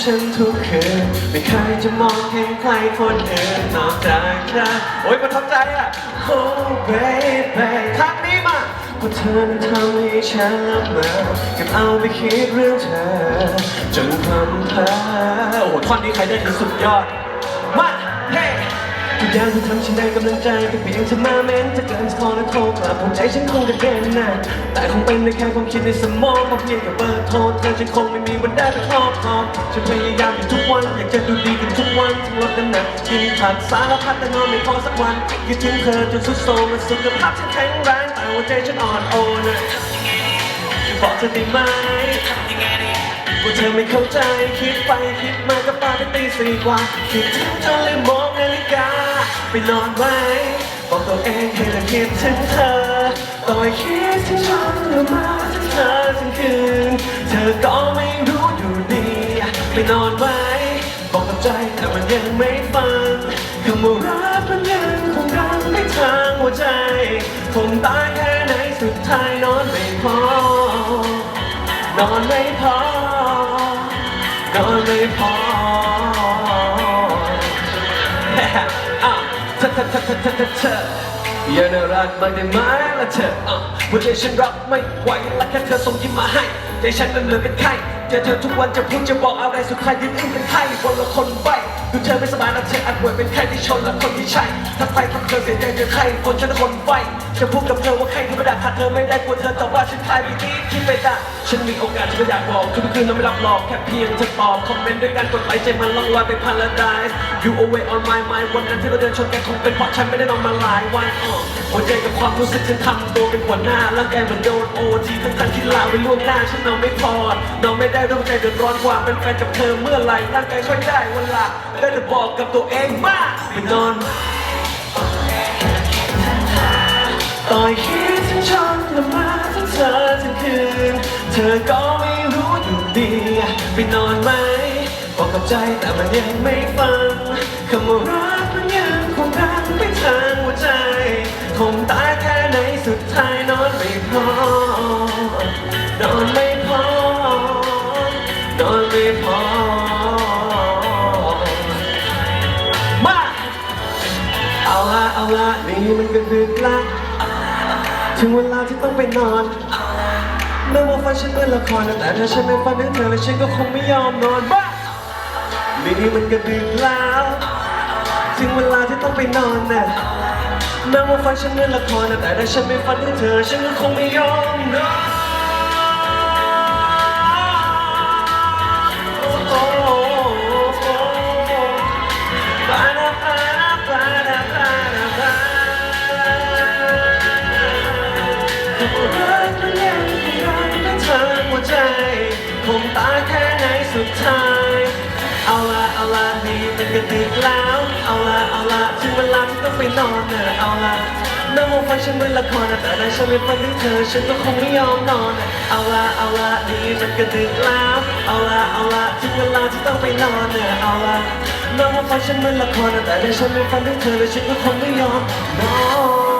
ฉันทุกคืนไม่เคยจะมองเห็นใครคนอื่นนอกจากเธอโอ้ยประทับใจอะ Oh baby ครั้งนี้มาเพราะเธอนั้นทำให้ฉันละเมอเก็บเอาไปคิดเรื่องเธอ จนพลันเพลอโอ้โหท่อนนี้ใครได้คือสุดยอด มาเฮ้ ทุกอย่างที่ทำฉันได้กำลังใจก็เพียงเธอมาเม้นจะเกินจะขอและโทรกลับหัวใจฉันคงจะเด่นนะแต่คงเป็นในแค่ความคิดในสมองมาเพียงแค่เบอร์โทรเธอฉันคงไม่มีวันได้ไปครอบครองฉันพยายามอยู่ทุกวันอยากจะดูดีกันทุกวันทั้งลดน้ำหนักกินผักสารพัดแต่นอนไม่พอสักวันคิดถึงเธอจนสุดโทรมสุขภาพฉันแข็งแรงแต่หัวใจฉันอ่อนโอนะบอกเธอได้ไหมว่าเธอไม่เข้าใจคิดไปคิดมาก็ปาไปตีสี่กว่าคิดถึงจนเลยมอง ไปนอนไว้บอกตัวเองให้ละคิดถึงเธอต่อยคิดถึงฉันหรือมาถึงเธอทั้งคืน เธอก็ไม่รู้อยู่ดีไปนอนไว้บอกกับใจแต่มันยังไม่ฟังคำว่ารักมันยังคงดังในทางหัวใจคงตายแค่ไหนสุดท้ายนอนไม่พอนอนไม่พอนอนไม่พอ เธอเธอเธอเธอเธอเธออย่าน่ารักมากได้ไหมล่ะเธออะวันนี้ฉันรับไม่ไหวและแค่เธอส่งยิ้มมาให้ใจฉันมันเหมือนเป็นไข้เจอเธอทุกวันจะพูดจะบอกอะไรสุดท้ายยืนอึ้งเป็นไข้วันละคนใบ ดูเธอไม่สบายแล้วเธออัดป่วยเป็นไข้ที่ชนและคนที่ใช่ถ้าใครทำเธอเสียใจเจอใครคนฉันคนไฟจะพูดกับเธอว่าใครที่ไม่ได้ขาดเธอไม่ได้กลัวเธอแต่ว่าฉันตายไม่ดีคิดไปได้ฉันมีโอกาสที่ไม่อยากบอกทุกคืนเราไม่รับหลอกแค่เพียงเธอตอบคอมเมนต์ด้วยการกดไลค์ใจมันล่องลอยไปพาราไดซ์ You away on my mind วันนั้นที่เราเดินชนกันคงเป็นเพราะฉันไม่ได้นอนมาหลายวันอ่อหัวใจกับความรู้สึกฉันทำตัวเป็นหัวหน้าร่างกายเหมือนโดนโอทีทั้งทันที่ลาไปล่วงหน้าฉันนอนไม่พอนอนไม่ได้ด้วยใจเดือดร้อนกว่าเป็นแฟนกับเธอเมื่อไหร่ร่างกายช่วยได้วันละได้แต่บอกกับตัวเองมากไปนอนต่อยคิดถึงฉันละมาทั้งเธอทั้งคืน เธอก็ไม่รู้อยู่ดีไปนอนไหมบอกกับใจแต่มันยังไม่ฟังคำว่ารักมันยังคงดังไปทางหัวใจ คงตายแค่ไหนสุดท้ายนอนไม่พอนอนไม่พอนอนไม่พอ ละเอาละนี่มันก็ดึกละถึงเวลาที่ต้องไปนอนแม้ว่าฝันฉันเป็นละครนะแต่ถ้าฉันไม่ฝันถึงเธอแล้วฉันก็คงไม่ยอมนอนบ้านี่มันก็ดึกแล้วถึงเวลาที่ต้องไปนอนนะแม้ว่าฝันฉันเป็นละครนะแต่ถ้าฉันไม่ฝันถึงเธอฉันก็คงไม่ยอมนอน คงตายแค่ไหนสุดท้าย เอาละเอาละนี่มันก็ดึกแล้ว เอาละเอาละถึงเวลาที่ต้องไปนอนเนอะเอาละแม้ว่าฝันฉันเป็นละครนะแต่ถ้าฉันไม่ฝันถึงเธอ ฉันก็คงไม่ยอมนอนเอาละเอาละนี่มันก็ดึกแล้ว เอาละเอาละถึงเวลาที่ต้องไปนอนเนอะเอาละแม้ว่าฝันฉันเป็นละครนะแต่ถ้าฉันไม่ฝันถึงเธอแล้วฉันก็คงไม่ยอมนอน